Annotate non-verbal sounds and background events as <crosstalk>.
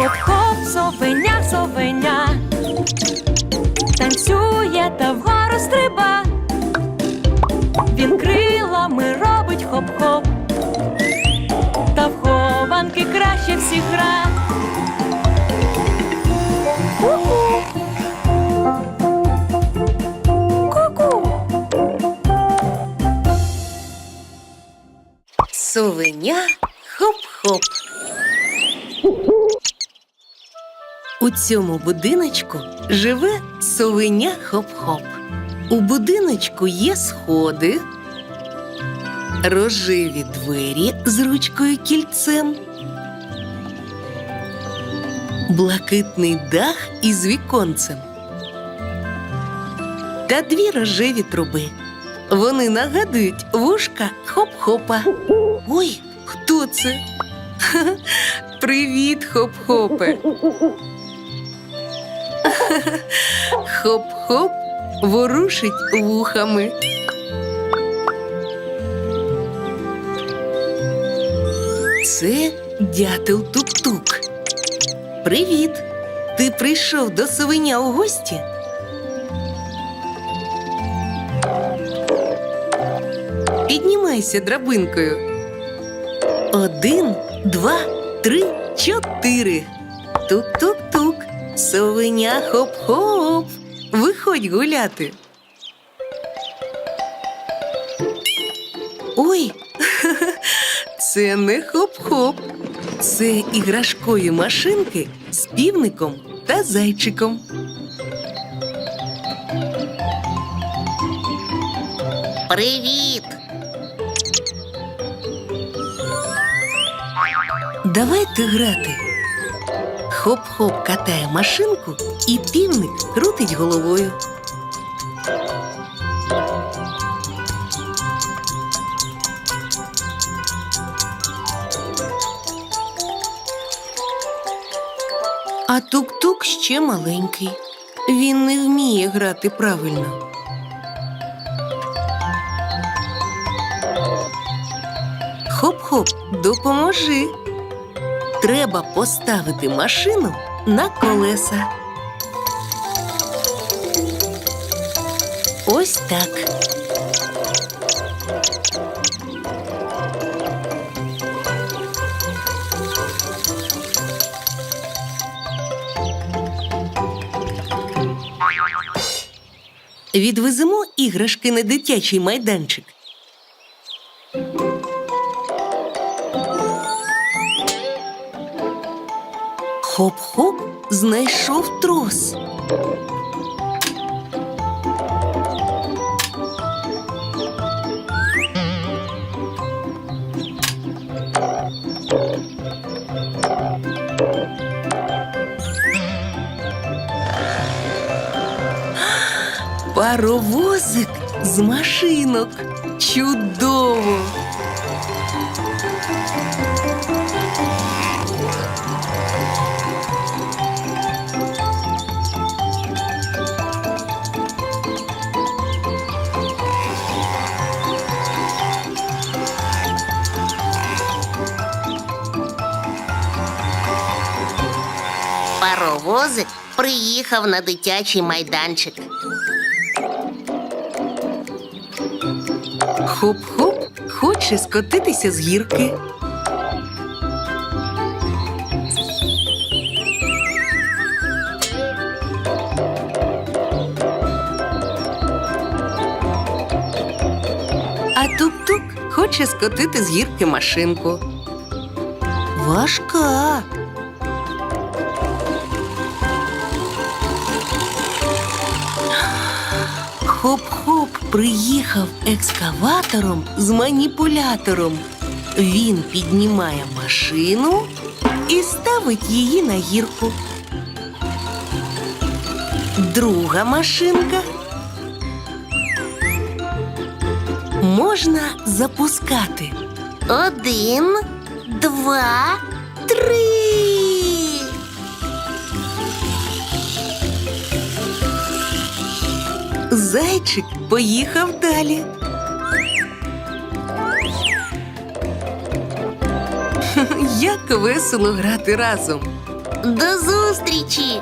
Хоп-хоп, совеня, совеня. Танцює та вгору стриба. Він крилами робить хоп-хоп. Та в хованки краще всіх гра. Совеня хоп-хоп. У цьому будиночку живе совеня хоп-хоп. У будиночку є сходи, рожеві двері з ручкою кільцем, блакитний дах із віконцем та дві рожеві труби. Вони нагадують вушка хоп-хопа. Ой, хто це? <laughs> Привіт, хоп-хопе. Хоп-хоп ворушить вухами. Це дятел тук-тук. Привіт! Ти прийшов до совеня у гості? Піднімайся драбинкою. Один, два, три, чотири. Тук-тук-тук. Совеня хоп-хоп. Виходь гуляти. Ой, <laughs> це не хоп-хоп. Це іграшкові машинки з півником та зайчиком. Привіт! Давайте грати. Хоп-хоп катає машинку, і півник крутить головою. А тук-тук ще маленький. Він не вміє грати правильно. Хоп-хоп, допоможи. Треба поставити машину на колеса. Ось так. Відвеземо іграшки на дитячий майданчик. Хоп-хоп знайшов трос. <gasps> Паровозик з машинок. Чудово! Паровозик приїхав на дитячий майданчик. Хоп-хоп хоче скотитися з гірки. А тук-тук хоче скотити з гірки машинку. Важка. Хоп-хоп приїхав екскаватором з маніпулятором. Він піднімає машину і ставить її на гірку. Друга машинка. Можна запускати. Один, два, три. Зайчик поїхав далі. Як весело грати разом. До зустрічі!